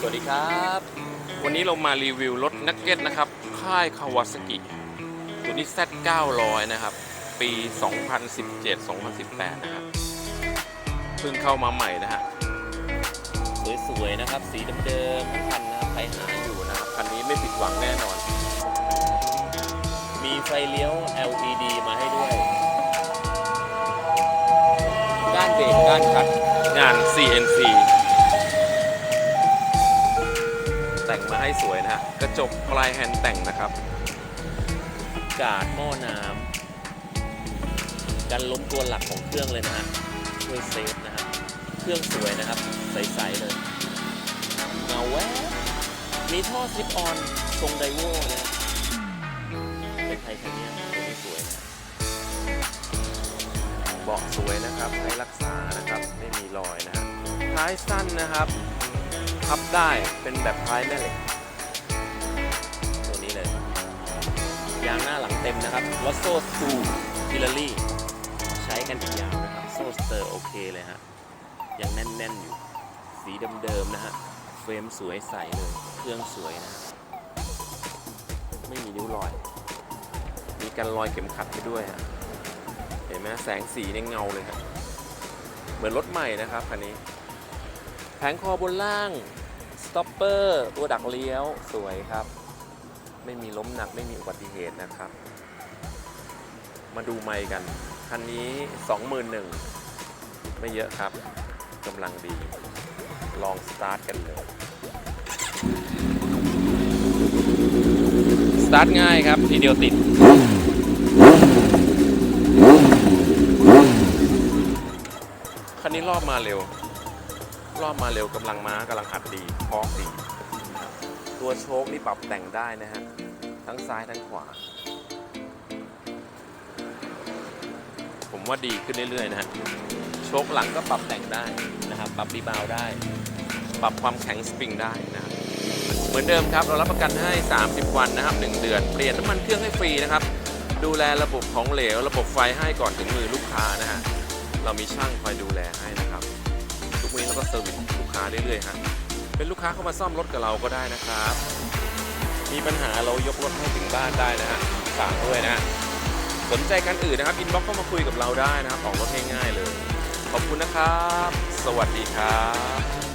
สวัสดีครับ วันนี้เรามารีวิวรถนักเก็ตนะครับ ค่ายคาวาซากิตัวนี้ Z 900 นะครับ ปี 2017-2018 นะครับ เพิ่งเข้ามาใหม่นะฮะ สวยๆ นะครับ สีเดิมๆทั้งคันนะครับใครหาอยู่นะครับ คันนี้ไม่ผิดหวังแน่นอน มีไฟเลี้ยว LED มาให้ด้วยก้านเบรกก้านขัดงาน CNC แต่งมาให้สวยนะฮะกระจกปลายแฮนด์แต่งนะครับ กาดหม้อน้ำกันล้มตัวหลักของเครื่องเลยนะฮะช่วยเซฟนะฮะเครื่องสวยนะครับ ใสๆเลยเงาแวบมีท่อซิปออนทรงไดโวนะฮะเป็นไทเทเนียมตัวนี้สวยนะเบาะสวยนะครับให้รักษานะครับ ไม่มีรอยนะฮะท้ายสั้นนะครับ พับได้เป็นแบบท้ายแม่เหล็ก ตัวนี้เลย ยางหน้าหลังเต็มนะครับลอโซ่ทูพิลารี่ใช้กันอีกยาวนะครับ โซ่สเตอร์โอเคเลยฮะ ยังแน่น ๆ อยู่ สีเดิม ๆ นะฮะ เฟรมสวยใสเลย เครื่องสวยนะฮะไม่มีนิ้วรอย มีกันรอยเข็มขัดให้ด้วยฮะ เห็นไหมแสงสีเนี่ยเงาเลยครับเหมือนรถใหม่นะครับคันนี้ แผงคอบนล่าง สต็อปเปอร์ตัวดักเลี้ยวสวยครับ ไม่มีล้มหนักไม่มีอุบัติเหตุนะครับ มาดูไมค์กัน คันนี้ 21,000ไม่เยอะครับกำลังดี ลองสตาร์ทกันเลย สตาร์ทง่ายครับ ทีเดียวติดคันนี้รอบมาเร็ว รอบมาเร็วกำลังม้ากำลังอัดดีพอกดี ตัวโชคนี่ปรับแต่งได้นะฮะ ทั้งซ้ายทั้งขวา ผมว่าดีขึ้นเรื่อยๆนะฮะ โชคหลังก็ปรับแต่งได้นะครับ ปรับรีบาวได้ ปรับความแข็งสปริงได้นะครับเหมือนเดิมครับ เรารับประกันให้ 30 วันนะครับ 1 เดือน เปลี่ยนน้ำมันเครื่องให้ฟรีนะครับ ดูแลระบบของเหลว ระบบไฟให้ก่อนถึงมือลูกค้านะฮะ เรามีช่างคอยดูแลให้นะครับ วันนี้วก็เซอร์วิสลูกค้าเรื่อยๆฮะเป็นลูกค้าเข้ามาซ่อมรถกับเราก็ได้นะครับ มีปัญหาเรายกรถให้ถึงบ้านได้นะฮะฝากด้วยนะ สนใจกันอื่นนะครับอินบ็อกเข้ามาคุยกับเราได้นะครับออกรถง่ายๆเลย ขอบคุณนะครับ สวัสดีครับ